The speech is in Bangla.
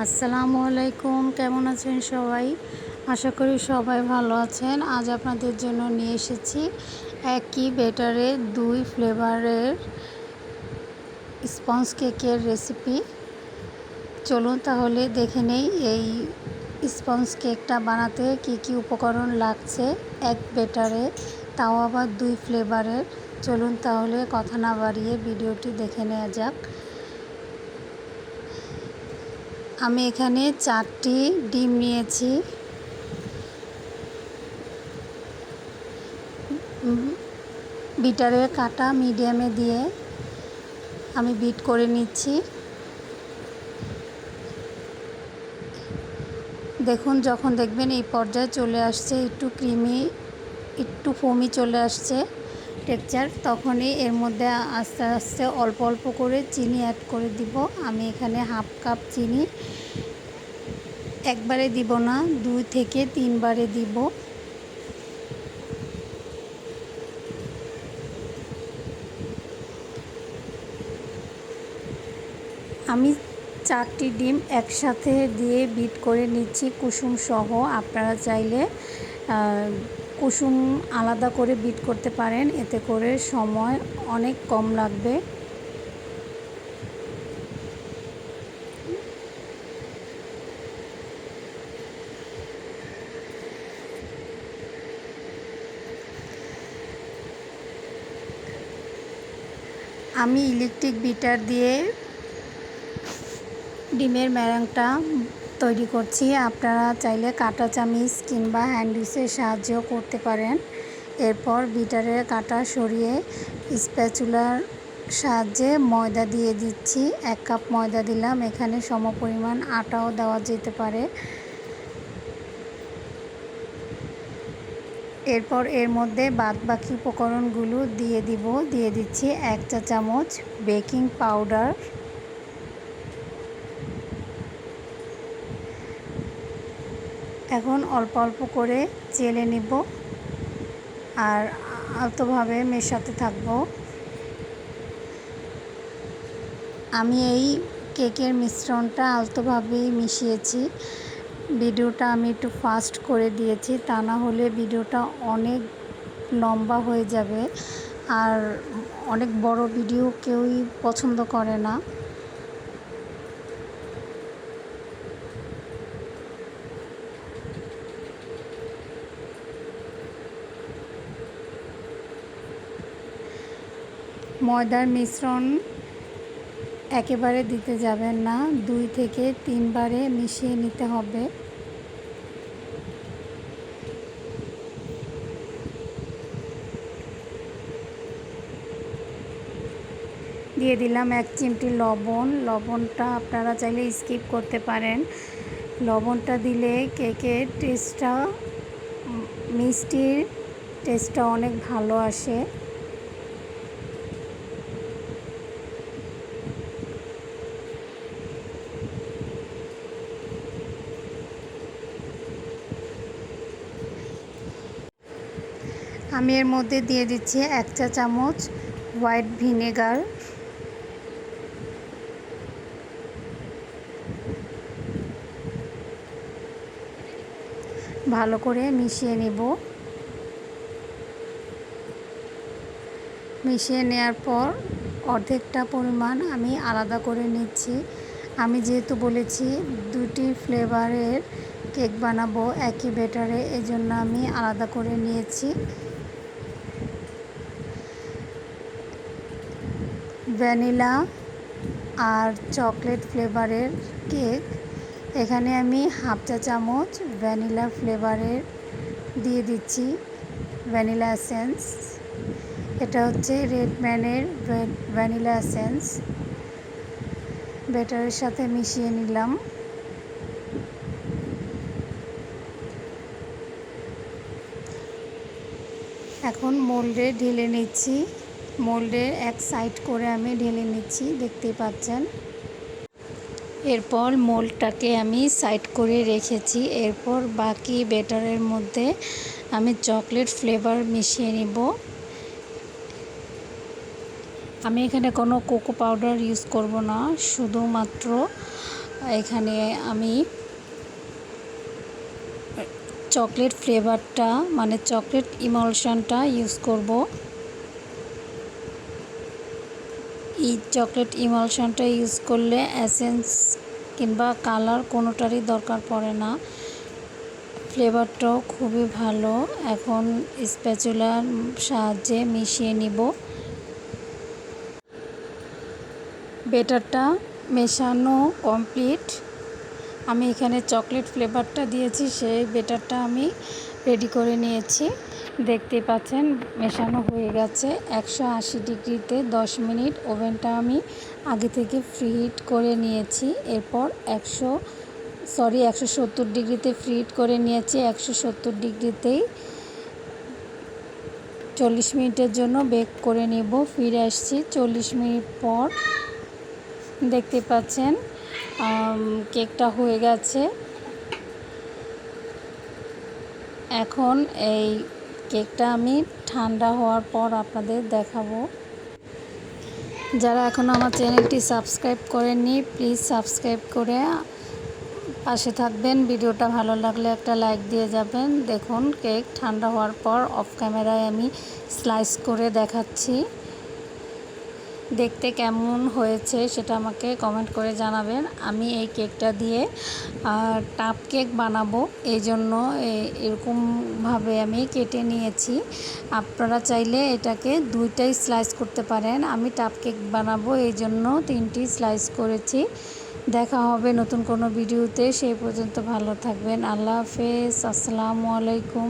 আসসালামু আলাইকুম, কেমন আছেন সবাই? আশা করি সবাই ভালো আছেন। আজ আপনাদের জন্য নিয়ে এসেছি একই বেটারে দুই ফ্লেভারের স্পঞ্জ কেকের রেসিপি। চলুন তাহলে দেখে নেই এই স্পঞ্জ কেকটা বানাতে কি কি উপকরণ লাগছে এক বেটারে তাও আবার দুই ফ্লেভারের। চলুন তাহলে কথা না বাড়িয়ে ভিডিওটি দেখে নেওয়া যাক। আমি এখানে চারটি ডিম নিয়েছি। বিটারের কাটা মিডিয়ামে দিয়ে আমি বিট করে নিচ্ছি। দেখুন, যখন দেখবেন এই পর্যায়ে চলে আসছে, একটু ক্রিমি, একটু ফোমি চলে আসছে। টেক্সচার তখনই এর মধ্যে আস্তে আস্তে অল্প অল্প করে চিনি অ্যাড করে দিব। আমি এখানে হাফ কাপ চিনি একবারে দিব না, দুই থেকে তিনবারে দিব। আমি চারটি ডিম একসাথে দিয়ে বিট করে নিচ্ছি কুসুম সহ আপনারা চাইলে কুসুম আলাদা করে বিট করতে পারেন, এতে করে সময় অনেক কম লাগবে। আমি ইলেকট্রিক বিটার দিয়ে ডিমের ম্যারাংটা তৈরি করছি। আপনারা চাইলে কাটা চামিচ কিংবা হ্যান্ডউইচের সাহায্যেও করতে পারেন। এরপর বিটারের কাটা সরিয়ে স্প্যাচুলার সাহায্যে ময়দা দিয়ে দিচ্ছি। এক কাপ ময়দা দিলাম। এখানে সমপরিমাণ আটাও দেওয়া যেতে পারে। এরপর এর মধ্যে বাদ বাকি উপকরণগুলো দিয়ে দিব। দিয়ে দিচ্ছি এক চা চামচ বেকিং পাউডার। এখন অল্প অল্প করে চেলে নিব আর আলতোভাবে মেশাতে থাকব। আমি এই কেকের মিশ্রণটা আলতোভাবেই মিশিয়েছি। ভিডিওটা আমি একটু ফাস্ট করে দিয়েছি, তা না হলে ভিডিওটা অনেক লম্বা হয়ে যাবে। আর অনেক বড় ভিডিও কেউই পছন্দ করে না। ময়দার মিশ্রণ একেবারে দিতে যাবেন না, দুই থেকে তিনবারে মিশিয়ে নিতে হবে। দিয়ে দিলাম এক চিমটি লবণ। লবণটা আপনারা চাইলে স্কিপ করতে পারেন। লবণটা দিলে কেকের টেস্টটা মিষ্টির টেস্টটা অনেক ভালো আসে। আমি এর মধ্যে দিয়ে দিচ্ছি এক চা চামচ হোয়াইট ভিনেগার। ভালো করে মিশিয়ে নেব। মিশিয়ে নেওয়ার পর অর্ধেকটা পরিমাণ আমি আলাদা করে নিচ্ছি। আমি যেহেতু বলেছি দুটি ফ্লেভারের কেক বানাবো একই বেটারে এজন্য আমি আলাদা করে নিয়েছি। ভ্যানিলা আর চকলেট ফ্লেভারের কেক। এখানে আমি হাফ চা চামচ ভ্যানিলা ফ্লেভারের দিয়ে দিচ্ছি, ভ্যানিলা এসেন্স। এটা হচ্ছে রেডম্যানের ভ্যানিলা এসেন্স। ব্যাটারের সাথে মিশিয়ে নিলাম। এখন মোল্ডে ঢেলে নিচ্ছি। মোল্ডের এক সাইড করে আমি ঢেলে নিচ্ছি, দেখতেই পাচ্ছেন। এরপর মোল্ডটাকে আমি সাইড করে রেখেছি। এরপর বাকি ব্যাটারের মধ্যে আমি চকলেট ফ্লেভার মিশিয়ে নিব। আমি এখানে কোনো কোকো পাউডার ইউজ করব না, শুধুমাত্র এখানে আমি চকলেট ফ্লেভারটা মানে চকলেট ইমলশনটা ইউজ করব। এই চকলেট ইমলশনটা ইউজ করলে অ্যাসেন্স কিংবা কালার কোনোটারই দরকার পড়ে না। ফ্লেভারটাও খুবই ভালো। এখন স্প্যাচুলার সাহায্যে মিশিয়ে নিব। বেটারটা মেশানো কমপ্লিট। আমি এখানে চকলেট ফ্লেভারটা দিয়েছি, সেই বেটারটা আমি রেডি করে নিয়েছি। দেখতে পাচ্ছেন, মেশানো হয়ে গেছে। একশো আশি ডিগ্রিতে দশ মিনিট ওভেনটা আমি আগে থেকে ফ্রি ফ্রিহিট করে নিয়েছি। এরপর একশো, সরি, একশো সত্তর ডিগ্রিতে ফ্রিহিট করে নিয়েছি। একশো সত্তর ডিগ্রিতেই চল্লিশ মিনিটের জন্য বেক করে নেব। ফিরে আসছি চল্লিশ মিনিট পর। দেখতে পাচ্ছেন কেকটা হয়ে গেছে। এখন এই কেকটা আমি ঠান্ডা হওয়ার পর আপনাদের দেখাবো। যারা এখনও আমার চ্যানেলটি সাবস্ক্রাইব করেননি, প্লিজ সাবস্ক্রাইব করে পাশে থাকবেন। ভিডিওটা ভালো লাগলে একটা লাইক দিয়ে যাবেন। দেখুন, কেক ঠান্ডা হওয়ার পর অফ ক্যামেরায় আমি স্লাইস করে দেখাচ্ছি। দেখতে কেমন হয়েছে সেটা আমাকে কমেন্ট করে জানাবেন। আমি এই কেকটা দিয়ে টাপ কেক বানাবো। এই জন্য এরকমভাবে আমি কেটে নিয়েছি। আপনারা চাইলে এটাকে দুইটাই স্লাইস করতে পারেন। আমি টাপ কেক বানাবো, এই জন্য তিনটি স্লাইস করেছি। দেখা হবে নতুন কোনো ভিডিওতে সেই পর্যন্ত ভালো থাকবেন। আল্লাহ হাফেজ। আসসালামু আলাইকুম।